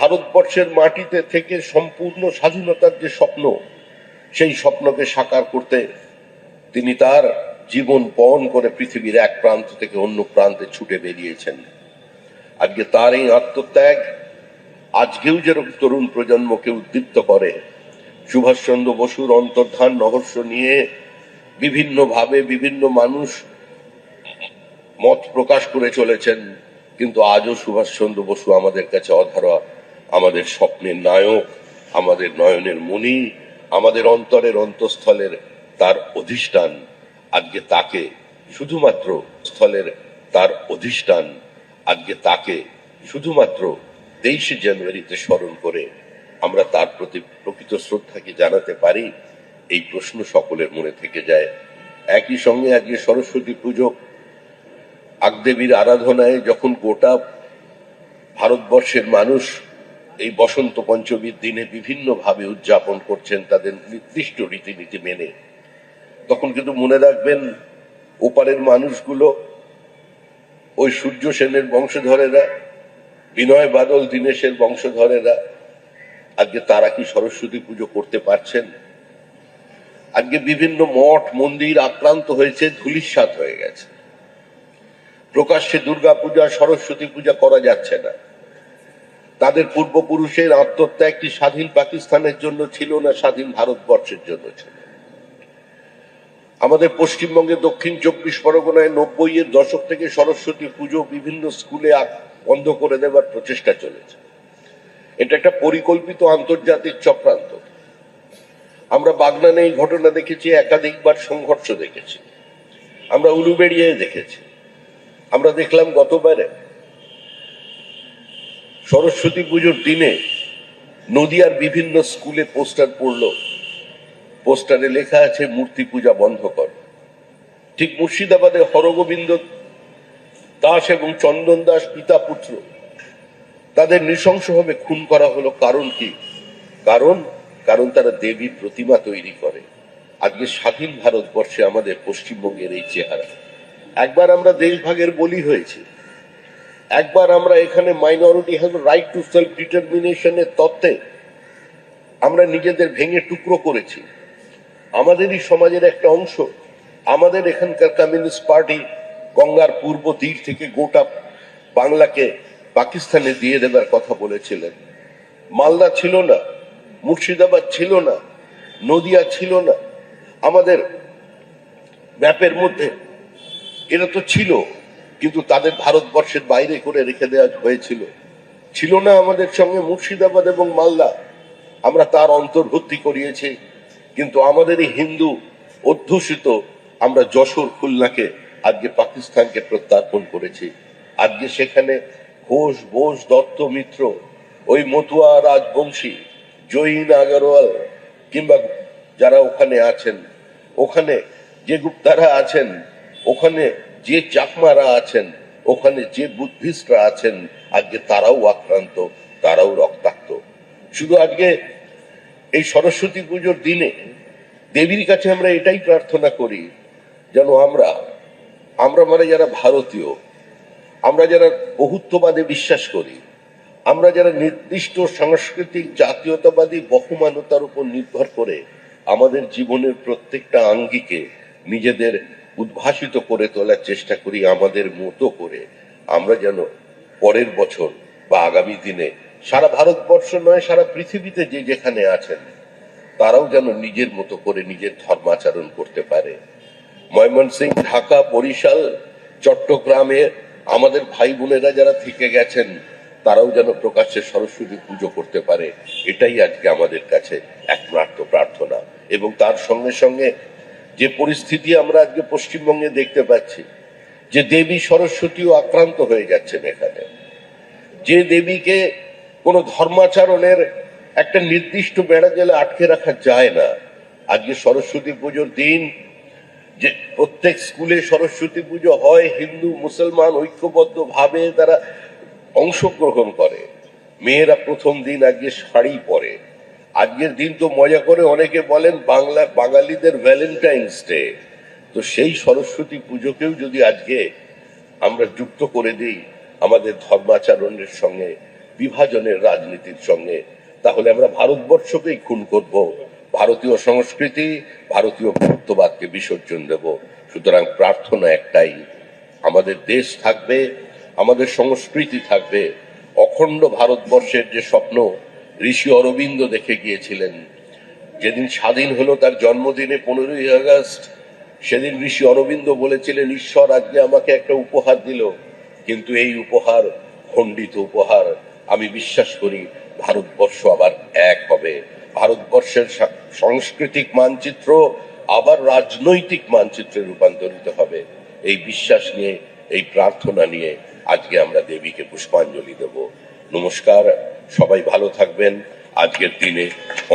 ভারতবর্ষের মাটিতে থেকে সম্পূর্ণ স্বাধীনতার যে স্বপ্ন, সেই স্বপ্নকে সাকার করতে তিনি তার জীবন পণ করে পৃথিবীর এক প্রান্ত থেকে অন্য প্রান্তে ছুটে বেরিয়েছেন। আজকে তার এই আত্মত্যাগ আজকেও যেরকম তরুণ প্রজন্মকে উদ্দীপ্ত করে, সুভাষচন্দ্র বসুর অন্তর্ধান নহস্য নিয়ে বিভিন্নভাবে বিভিন্ন মানুষ মত প্রকাশ করে চলেছেন, কিন্তু আজও সুভাষচন্দ্র বসু আমাদের কাছে অধারা। আমাদের স্বপ্নের নায়ক, আমাদের নয়নের মণি আমাদের অন্তরের অন্তঃস্থলের তার অধিষ্ঠান। আজকে তাকে, শুধুমাত্র স্থলের তার অধিষ্ঠান, আজকে তাকে শুধুমাত্র তেইশে জানুয়ারিতে স্মরণ করে আমরা তার প্রতি প্রকৃত শ্রদ্ধাকে জানাতে পারি? এই প্রশ্ন সকলের মনে থেকে যায়। একই সঙ্গে আজকে সরস্বতী পুজো আগদেবীর আরাধনায় যখন গোটা ভারতবর্ষের মানুষ এই বসন্ত পঞ্চমীর দিনে বিভিন্নভাবে উদযাপন করছেন তাদের নির্দিষ্ট রীতিনীতি মেনে। তখন কিন্তু মনে রাখবেন, ওপারের মানুষগুলো, ওই সূর্য সেনের বংশধরেরা, বিনয় বাদল, দীনেশের বংশধরেরা, আজকে তারা কি সরস্বতী পুজো করতে পারছেন? আজকে বিভিন্ন মঠ, মন্দির আক্রান্ত হয়েছে ধুলিস্বাত হয়ে গেছে। প্রকাশ্যে দুর্গা পূজা সরস্বতী পূজা করা যাচ্ছে না। তাদের পূর্বপুরুষের আত্মত্যাগটি স্বাধীন পাকিস্তানের জন্য ছিল না, স্বাধীন ভারতবর্ষের জন্য ছিল। আমাদের পশ্চিমবঙ্গে দক্ষিণ চব্বিশ পরগনায় নব্বই এর দশক থেকে সরস্বতী পুজো বিভিন্ন স্কুলে বন্ধ করে দেওয়ার প্রচেষ্টা চলেছে। এটা একটা পরিকল্পিত আন্তর্জাতিক চক্রান্ত। আমরা বাগনানে এই ঘটনা দেখেছি, একাধিকবার সংঘর্ষ দেখেছি। আমরা উলুবেড়িয়ে দেখেছি। আমরা দেখলাম গতবারে সরস্বতী পুজোর দিনে নদিয়ার বিভিন্ন স্কুলে পোস্টার পড়ল। পোস্টারে লেখা আছে, মূর্তি পূজা বন্ধ কর। ঠিক মুর্শিদাবাদে হরগোবিন্দ দাস এবং চন্দন দাস পিতা পুত্র, তাদের নৃশংসভাবে খুন করা হলো। কারণ কি? কারণ কারণ তারা দেবী প্রতিমা তৈরি করে। আজকে স্বাধীন ভারতবর্ষে আমাদের পশ্চিমবঙ্গের এই চেহারা। একবার আমরা দেশভাগের বলি হয়েছি। একবার আমরা এখানে minority have right to self ডিটারমিনেশনের তত্ত্বে আমরা নিজেদের ভেঙে টুকরো করেছি। আমাদেরই সমাজের একটা অংশ, আমাদের এখানকার কমিউনিস্ট পার্টি গঙ্গার পূর্ব তীর থেকে গোটা বাংলাকে পাকিস্তানে দিয়ে দেবার কথা বলেছিলেন। মালদা ছিল না, মুর্শিদাবাদ ছিল না, নদিয়া ছিল না। আমাদের ম্যাপের মধ্যে এরা তো ছিল। কিন্তু তাদের ভারতবর্ষের বাইরে করে রেখে দেওয়া হয়েছিল। ছিল না আমাদের সঙ্গে মুর্শিদাবাদ এবং মালদা। আমরা তার অন্তর্ভুক্তি করিয়েছি। কিন্তু আমাদেরই হিন্দু অধ্যুষিত আমরা যশোর খুলনাকে আজকে পাকিস্তানকে প্রত্যার্পণ করেছি। আজকে সেখানে ঘোষ, বোস, দত্ত, মিত্র, ওই মতুয়া রাজবংশী, জৈন, আগরওয়াল কিংবা যারা ওখানে আছেন, ওখানে যে গুপ্তারা আছেন, ওখানে যে চাকমারা আছেন, ওখানে যে বুদ্ধিস্টরা আছেন আজকে তারাও আক্রান্ত, তারাও রক্তাক্ত। শুধু আজকে এই সরস্বতী পুজোর দিনে দেবীর কাছে আমরা এটাই প্রার্থনা করি, যেন আমরা আমরা মানে যারা ভারতীয়, আমরা যারা বহুত্ববাদে বিশ্বাস করি, আমরা যারা নির্দিষ্ট সাংস্কৃতিক জাতীয়তাবাদী বহুমানতার উপর নির্ভর করে আমাদের জীবনের প্রত্যেকটা আঙ্গিকে নিজেদের উদ্ভাসিত করে তোলার চেষ্টা করি, আমাদের মতো করে। আমরা যেন পরের বছর বা আগামী দিনে সারা ভারতবর্ষ নয়, সারা পৃথিবীতে যে যেখানে আছেন, তারাও যেন নিজের মতো করে নিজের ধর্মাচরণ করতে পারে। ময়মনসিং ঢাকা, বরিশাল, চট্টগ্রামে আমাদের ভাই বোনেরা যারা থেকে গেছেন, তারাও যেন প্রকাশ্যে সরস্বতী পুজো করতে পারে। এটাই আজকে আমাদের কাছে একমাত্র প্রার্থনা। এবং তার সঙ্গে সঙ্গে যে পরিস্থিতি আমরা আজকে পশ্চিমবঙ্গে দেখতে পাচ্ছি, যে দেবী সরস্বতীও আক্রান্ত হয়ে যাচ্ছেন এখানে। যে দেবীকে কোনো ধর্মাচরণের একটা নির্দিষ্ট বেড়া জেলে আটকে রাখা যায় না। আজকে সরস্বতী পুজোর দিন, যে প্রত্যেক স্কুলে সরস্বতী পুজো হয়, হিন্দু, মুসলমান, ঐক্যবদ্ধ ভাবে তারা অংশগ্রহণ করে। মেয়েরা প্রথম দিন আজকে শাড়ি পরে। আজকের দিন তো মজা করে অনেকে বলেন বাংলা, বাঙালিদের ভ্যালেন্টাইন্স ডে তো সেই সরস্বতী পুজোকেও যদি আজকে আমরা যুক্ত করে দিই আমাদের ধর্মাচরণের সঙ্গে, বিভাজনের রাজনীতির সঙ্গে, তাহলে আমরা ভারতবর্ষকেই খুন করব। ভারতীয় সংস্কৃতি, ভারতীয় গুরুত্ববাদকে বিসর্জন দেব। সুতরাং প্রার্থনা একটাই, আমাদের দেশ থাকবে, আমাদের সংস্কৃতি থাকবে। অখণ্ড ভারতবর্ষের যে স্বপ্ন ঋষি অরবিন্দ দেখে গিয়েছিলেন। যেদিন স্বাধীন হলো তার জন্মদিনে পনেরোই আগস্ট, সেদিন ঋষি অরবিন্দ বলেছিলেন, ঈশ্বর আজকে আমাকে একটা উপহার দিল। কিন্তু এই উপহার খণ্ডিত উপহার, আমি বিশ্বাস করি ভারতবর্ষ আবার এক হবে। ভারতবর্ষের সাংস্কৃতিক মানচিত্র আবার রাজনৈতিক মানচিত্রে রূপান্তরিত হবে। এই বিশ্বাস নিয়ে, এই প্রার্থনা নিয়ে আজকে আমরা দেবীকে পুষ্পাঞ্জলি দেব। নমস্কার। সবাই ভালো থাকবেন। আজকের দিনে